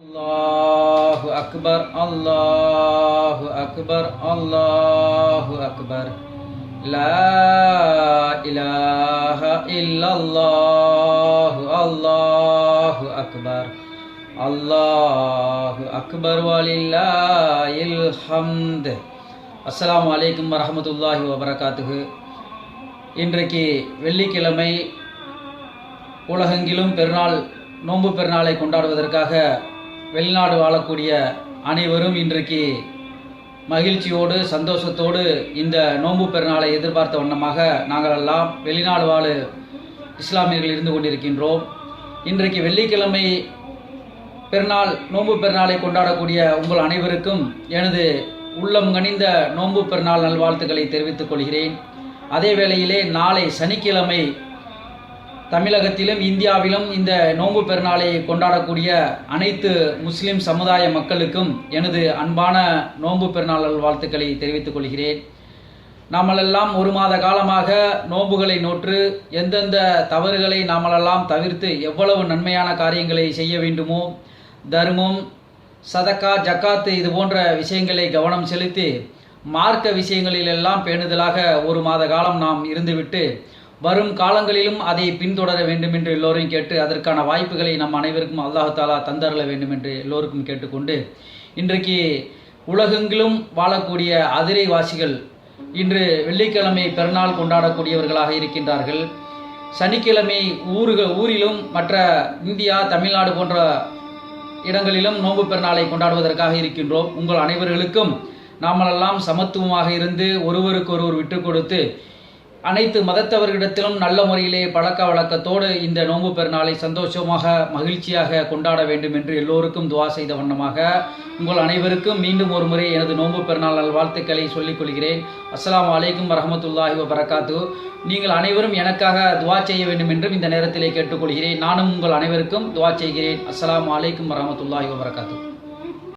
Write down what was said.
الله أكبر الله أكبر الله أكبر لا إله إلا الله الله أكبر الله أكبر ولله الحمد அஸ்ஸலாமு அலைக்கும் வரஹமத்துல்லாஹி வபரகாத்துஹு இன்றைக்கு வெள்ளிக்கிழமை உலகெங்கிலும் பெருநாள் நோன்பு பெருநாளை கொண்டாடுவதற்காக வெளிநாடு வாழக்கூடிய அனைவரும் இன்றைக்கு மகிழ்ச்சியோடு சந்தோஷத்தோடு இந்த நோன்பு பெருநாளை எதிர்பார்த்த வண்ணமாக நாங்கள் எல்லாம் வெளிநாடு வாழ் இஸ்லாமியர்கள் இருந்து கொண்டிருக்கின்றோம். இன்றைக்கு வெள்ளிக்கிழமை பெருநாள் நோன்பு பெருநாளை கொண்டாடக்கூடிய உங்கள் அனைவருக்கும் எனது உள்ளம் கனிந்த நோன்பு பெருநாள் நல்வாழ்த்துக்களை தெரிவித்துக் கொள்கிறேன். அதே வேளையிலே நாளை சனிக்கிழமை தமிழகத்திலும் இந்தியாவிலும் இந்த நோன்பு பெருநாளை கொண்டாடக்கூடிய அனைத்து முஸ்லிம் சமுதாய மக்களுக்கும் எனது அன்பான நோன்பு பெருநாள் வாழ்த்துக்களை தெரிவித்துக் கொள்கிறேன். நாமளெல்லாம் ஒரு மாத காலமாக நோன்புகளை நோற்று எந்தெந்த தவறுகளை நாமளெல்லாம் தவிர்த்து எவ்வளவு நன்மையான காரியங்களை செய்ய வேண்டுமோ தர்மம் சதக்கா ஜக்காத்து இது போன்ற விஷயங்களை கவனம் செலுத்தி மார்க்க விஷயங்களிலெல்லாம் பேணுதலாக ஒரு மாத காலம் நாம் இருந்துவிட்டு வரும் காலங்களிலும் அதை பின்தொடர வேண்டும் என்று எல்லோரையும் கேட்டு அதற்கான வாய்ப்புகளை நம் அனைவருக்கும் அல்லாஹாலா தந்தரல வேண்டும் என்று எல்லோருக்கும் கேட்டுக்கொண்டு இன்றைக்கு உலகெங்கிலும் வாழக்கூடிய அதிரைவாசிகள் இன்று வெள்ளிக்கிழமை பெருநாள் கொண்டாடக்கூடியவர்களாக இருக்கின்றார்கள். சனிக்கிழமை ஊருக ஊரிலும் மற்ற இந்தியா தமிழ்நாடு போன்ற இடங்களிலும் நோன்பு பெருநாளை கொண்டாடுவதற்காக இருக்கின்றோம். உங்கள் அனைவர்களுக்கும் நாமெல்லாம் சமத்துவமாக இருந்து ஒருவருக்கு ஒருவர் விட்டு கொடுத்து அனைத்து மதத்தவர்களிடத்திலும் நல்ல முறையிலே பழக்க வழக்கத்தோடு இந்த நோன்பு பெருநாளை சந்தோஷமாக மகிழ்ச்சியாக கொண்டாட வேண்டும் என்று எல்லோருக்கும் துவா செய்த வண்ணமாக உங்கள் அனைவருக்கும் மீண்டும் ஒரு முறை எனது நோன்பு பெருநாள் நல்வாழ்த்துக்களை சொல்லிக் கொள்கிறேன். அஸ்லாம் அலைக்கும் வரமத்துல்லாஹி வரகாத்து நீங்கள் அனைவரும் எனக்காக துவா செய்ய வேண்டும் என்றும் இந்த நேரத்திலே கேட்டுக்கொள்கிறேன். நானும் உங்கள் அனைவருக்கும் துவா செய்கிறேன். அஸ்லாம் அலைக்கும் வரமத்துல்லாஹி வரகாத்து